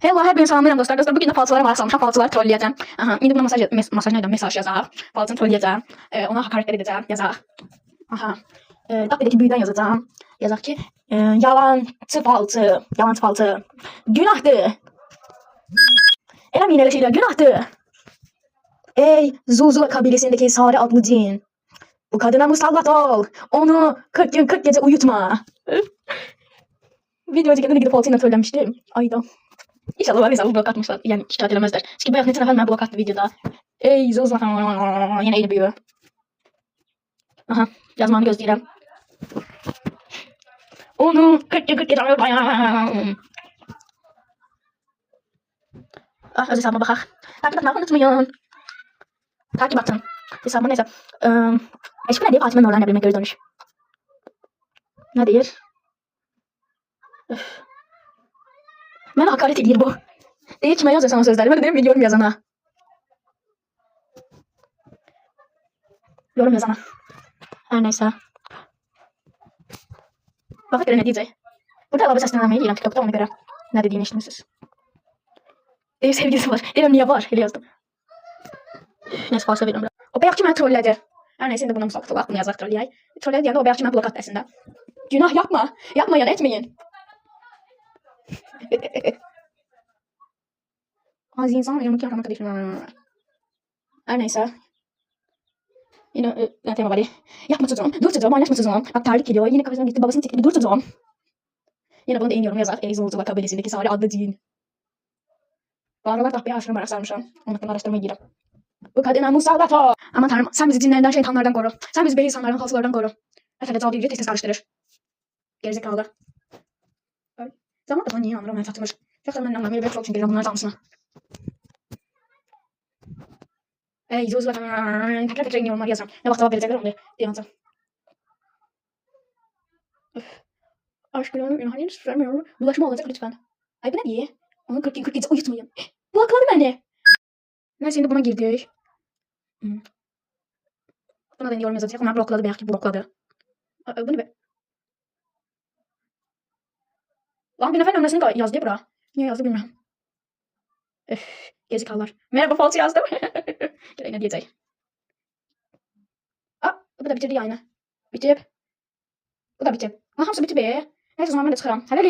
Hello, hər birini salamlayıram dostlar. Dostlar, bugün də falçılara maraq salmışam. Falçıları trolləyəcəm. Aha, indi buna masaj mes masaj nə deyim, mesaj yazaq. Falçını trolləyəcəm. E, ona hakaret edəcəm, yazaq. Aha. E, tap edək ki, büyüdən yazacağam. Yazaq ki, e, yalancı falçı, yalancı falçı. Günahdır. Eləməyin elə şeylər, günahdır. Ey Zuzu kabilesindeki Sare adlı cin. Bu kadına musallat ol. Onu 40 gün 40 gece uyutma. Video öncekinde de gidip Oltin'e söylemiştim. Ayda. İnşallah var hesabı blok atmışlar. Yani şikayet edemezler. Çünkü bayaq neçə nəfər mənə blok attı videoda. Ey Zuzu yine eyni büyüyor. Aha yazmanı gözləyirəm. Onu 40 gün 40 gece uyutma. Ah, öz hesabıma baxaq. Takip etmeyi unutmayın. Takip atın. Hesabıma neyse. Ee, eşim ne diyor? Fatime Nurlan Ebru'ya geri dönüş. Ne diyor? Öf. Bana hakaret ediyor bu. Değil kime yazıyorsan o sözleri. Ben de derim ki yorum yazana. Yorum yazana. Her neyse. Bakın göre ne diyecek. Burada alıp seslenmeyi diyelim TikTok'ta ona göre. Ne dediğini işiniz siz. Ev sevgilisi var. Dedim niye var? Hele yazdım. Neyse falsa veriyorum. O beyakçı beni trolledi. Her neyse şimdi buna olarak bunu yazak trolleyək. Trolledi deyəndə o beyakçı beni blok attı əslində. Günah yapma. Yapmayın, etmeyin. Az insan yanımdaki aramak kardeşim. Her neyse. Yine e, tema ya. Yapma çocuğum. Dur çocuğum. Oynaşma çocuğum. Bak terlik geliyor. Yine kafasına gitti. Babasını tekli. Dur çocuğum. Yine bunu da en yorum yazar. Ey Zulcular kabilesindeki Sari adlı cin. Bu aralar tahbeye aşırı merak sarmışam. Onun hakkında araştırmaya gireyim. Bu kadına musallat ol. Aman tanrım sen bizi cinlerinden şeytanlardan koru. Sen bizi bey insanlardan halsılardan koru. Efe de cadı tez tez karıştırır. Gerizekalı. Zaman da niye ben satmış. Yoksa ben anlamıyorum. Ben çok çünkü bunlar canlısına. Ey Zuz ve tekrar tekrar yorumlar yazarım. Ne vakit cevap verecekler onu diye anlatacağım. Öf. Aşk gülüyorum. Hayır süremiyorum. Bulaşma olacak lütfen. Ay bu ne diye? Onu 40 gün 40 gece uyutmayın. Blokladı beni. Neyse şimdi buna girdik. Hmm. Buna da yorum yazacak. Onlar blokladı belki blokladı. Aa, bu ne be? Lan bir nefer ömresini de yazdı bura. Niye yazdı bilmiyorum. Öf, gezikalılar. Merhaba falsı yazdım. Gene ne diyecek? Aa, bu da bitirdi yayını. Bitip. Bu da bitip. Aha, hamısı bitip. Neyse o zaman ben de çıkarım. Hele